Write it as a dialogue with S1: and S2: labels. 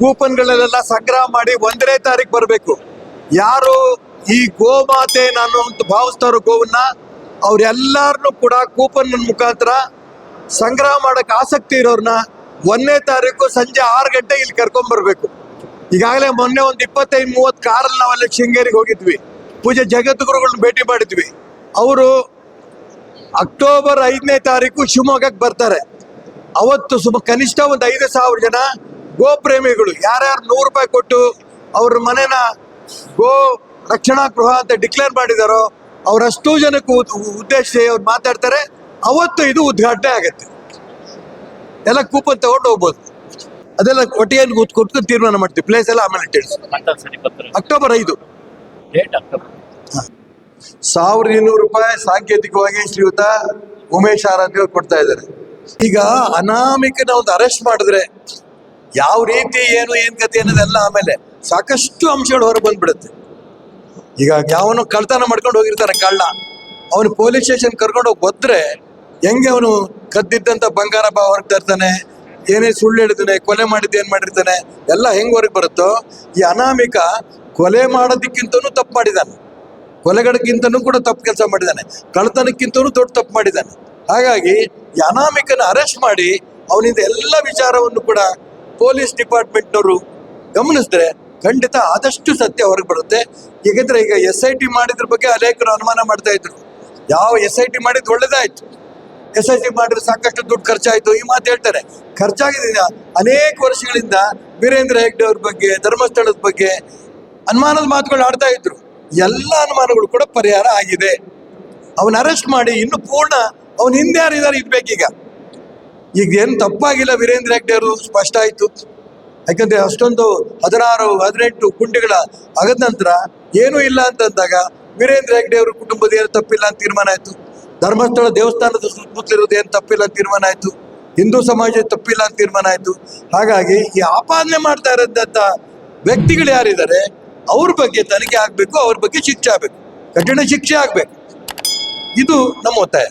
S1: ಕೂಪನ್ಗಳಲ್ಲೆಲ್ಲ ಸಂಗ್ರಹ ಮಾಡಿ ಒಂದನೇ ತಾರೀಕು ಬರಬೇಕು. ಯಾರು ಈ ಗೋಮಾತೆ ನಾನು ಅಂತ ಭಾವಿಸ್ತಾರೋ ಗೋವನ್ನ, ಅವ್ರೆಲ್ಲಾರನು ಕೂಡ ಕೂಪನ್ ಮುಖಾಂತರ ಸಂಗ್ರಹ ಮಾಡಕ್ ಆಸಕ್ತಿ ಇರೋರ್ನ ಒಂದನೇ ತಾರೀಕು ಸಂಜೆ ಆರು ಗಂಟೆ ಇಲ್ಲಿ ಕರ್ಕೊಂಡ್ ಬರ್ಬೇಕು. ಈಗಾಗಲೇ ಮೊನ್ನೆ ಒಂದು ಇಪ್ಪತ್ತೈದು ಮೂವತ್ತು ಕಾರಲ್ಲಿ ನಾವೆಲ್ಲ ಶೃಂಗೇರಿಗೆ ಹೋಗಿದ್ವಿ. ಪೂಜೆ ಜಗದ್ಗುರುಗಳನ್ನ ಭೇಟಿ ಮಾಡಿದ್ವಿ. ಅವರು ಅಕ್ಟೋಬರ್ ಐದನೇ ತಾರೀಕು ಶಿವಮೊಗ್ಗಕ್ಕೆ ಬರ್ತಾರೆ. ಅವತ್ತು ಸುಮ ಕನಿಷ್ಠ ಒಂದು ಐದು ಸಾವಿರ ಜನ ಗೋಪ್ರೇಮಿಗಳು ಯಾರ್ಯಾರು ನೂರು ರೂಪಾಯಿ ಕೊಟ್ಟು ಅವ್ರ ಮನೆನ ಗೋ ರಕ್ಷಣಾ ಗೃಹ ಅಂತ ಡಿಕ್ಲೇರ್ ಮಾಡಿದಾರೋ ಅವರಷ್ಟು ಜನಕ್ಕೂ ಉದ್- ಉದ್ದೇಶಿಸಿ ಅವ್ರು ಮಾತಾಡ್ತಾರೆ. ಅವತ್ತು ಇದು ಉದ್ಘಾಟನೆ ಆಗುತ್ತೆ. ಎಲ್ಲ ಕೂಪನ್ ತಗೊಂಡು ಹೋಗ್ಬೋದು. ಅದೆಲ್ಲ ಒಟ್ಟಿಗೆ ಕೂತ್- ಕೂತ್ಕೊಂಡು ತೀರ್ಮಾನ ಮಾಡ್ತೀವಿ. ಪ್ಲೇಸ್ ಎಲ್ಲ ಆಮೇಲೆ ತಿಳಿಸಿ ಅಕ್ಟೋಬರ್ ಐದು. ಸಾವಿರದ ಇನ್ನೂರು ರೂಪಾಯಿ ಸಾಂಕೇತಿಕವಾಗಿ ಶ್ರೀಯುತ ಉಮೇಶ್ ಆರಾಧ್ಯ ಕೊಡ್ತಾ ಇದ್ದಾರೆ. ಈಗ ಅನಾಮಿಕನ ಒಂದು ಅರೆಸ್ಟ್ ಮಾಡಿದ್ರೆ ಯಾವ ರೀತಿ, ಏನು, ಏನ್ ಕತೆ ಅನ್ನೋದೆಲ್ಲ ಆಮೇಲೆ ಸಾಕಷ್ಟು ಅಂಶಗಳು ಹೊರ ಬಂದ್ಬಿಡುತ್ತೆ. ಈಗ ಯಾವನು ಕಳ್ತನ ಮಾಡ್ಕೊಂಡು ಹೋಗಿರ್ತಾನೆ, ಕಳ್ಳ. ಅವನು ಪೊಲೀಸ್ ಸ್ಟೇಷನ್ ಕರ್ಕೊಂಡು ಹೋಗಿ ಒದ್ರೆ ಹೆಂಗೆ ಅವನು ಕದ್ದಿದ್ದಂತ ಬಂಗಾರ ಭಾವ ಹೊರಗೆ ತರ್ತಾನೆ, ಏನೇ ಸುಳ್ಳು ಹೇಳಿದಾನೆ ಕೊಲೆ ಮಾಡಿದ್ದು ಏನು ಮಾಡಿರ್ತಾನೆ, ಎಲ್ಲ ಹೆಂಗೆ ಹೊರಗೆ ಬರುತ್ತೋ, ಈ ಅನಾಮಿಕ ಕೊಲೆ ಮಾಡೋದಕ್ಕಿಂತನೂ ತಪ್ಪು ಮಾಡಿದಾನೆ. ಕೊಲೆಗಳಕ್ಕಿಂತನೂ ಕೂಡ ತಪ್ಪು ಕೆಲಸ ಮಾಡಿದ್ದಾನೆ ಕಳ್ತನಕ್ಕಿಂತನೂ ದೊಡ್ಡ ತಪ್ಪು ಮಾಡಿದ್ದಾನೆ ಹಾಗಾಗಿ ಈ ಅನಾಮಿಕನ ಅರೆಸ್ಟ್ ಮಾಡಿ ಅವನಿಂದ ಎಲ್ಲ ವಿಚಾರವನ್ನು ಕೂಡ ಪೊಲೀಸ್ ಡಿಪಾರ್ಟ್ಮೆಂಟ್ನವರು ಗಮನಿಸಿದ್ರೆ ಖಂಡಿತ ಆದಷ್ಟು ಸತ್ಯ ಹೊರಗೆ ಬರುತ್ತೆ. ಏಕೆಂದ್ರೆ ಈಗ ಎಸ್ ಐ ಟಿ ಮಾಡಿದ್ರ ಬಗ್ಗೆ ಅನೇಕರು ಅನುಮಾನ ಮಾಡ್ತಾ ಇದ್ರು. ಯಾವ ಎಸ್ ಐ ಟಿ ಮಾಡಿದ್ ಒಳ್ಳೇದಾಯ್ತು. ಎಸ್ ಐ ಟಿ ಮಾಡಿದ್ರೆ ಸಾಕಷ್ಟು ದುಡ್ಡು ಖರ್ಚಾಯ್ತು. ಈ ಮಾತು ಹೇಳ್ತಾರೆ. ಖರ್ಚಾಗಿದೆ ಅನೇಕ ವರ್ಷಗಳಿಂದ ವೀರೇಂದ್ರ ಹೆಗ್ಡೆ ಅವ್ರ ಬಗ್ಗೆ, ಧರ್ಮಸ್ಥಳದ ಬಗ್ಗೆ ಅನುಮಾನದ ಮಾತುಗಳು ಆಡ್ತಾ ಇದ್ರು. ಎಲ್ಲ ಅನುಮಾನಗಳು ಕೂಡ ಪರಿಹಾರ ಆಗಿದೆ. ಅವನ ಅರೆಸ್ಟ್ ಮಾಡಿ ಇನ್ನು ಪೂರ್ಣ ಅವನ ಹಿಂದೆ ಯಾರಿದ್ದಾರೆ ಇರ್ಬೇಕೀಗ ಈಗ ಏನು ತಪ್ಪಾಗಿಲ್ಲ ವೀರೇಂದ್ರ ಹೆಗ್ಡೆ ಅವರು ಸ್ಪಷ್ಟ ಆಯ್ತು. ಯಾಕಂದರೆ ಅಷ್ಟೊಂದು ಹದಿನಾರು, ಹದಿನೆಂಟು ಗುಂಡಿಗಳ ಆಗದ ನಂತರ ಏನೂ ಇಲ್ಲ ಅಂತಂದಾಗ ವೀರೇಂದ್ರ ಹೆಗ್ಡೆ ಅವ್ರ ಕುಟುಂಬದ ಏನು ತಪ್ಪಿಲ್ಲ ಅಂತ ತೀರ್ಮಾನ ಆಯಿತು. ಧರ್ಮಸ್ಥಳ ದೇವಸ್ಥಾನದ ಸುತ್ತಮುತ್ತಲಿರೋದು ಏನು ತಪ್ಪಿಲ್ಲ ಅಂತ ತೀರ್ಮಾನ ಆಯಿತು. ಹಿಂದೂ ಸಮಾಜ ತಪ್ಪಿಲ್ಲ ಅಂತ ತೀರ್ಮಾನ ಆಯಿತು. ಹಾಗಾಗಿ ಈ ಆಪಾದನೆ ಮಾಡ್ತಾ ಇರೋದಂಥ ವ್ಯಕ್ತಿಗಳು ಯಾರಿದ್ದಾರೆ, ಅವ್ರ ಬಗ್ಗೆ ತನಿಖೆ ಆಗಬೇಕು, ಅವ್ರ ಬಗ್ಗೆ ಶಿಕ್ಷೆ ಆಗಬೇಕು. ಕಠಿಣ ಶಿಕ್ಷೆ ಆಗಬೇಕು. ಇದು ನಮ್ಮ ಒತ್ತಾಯ.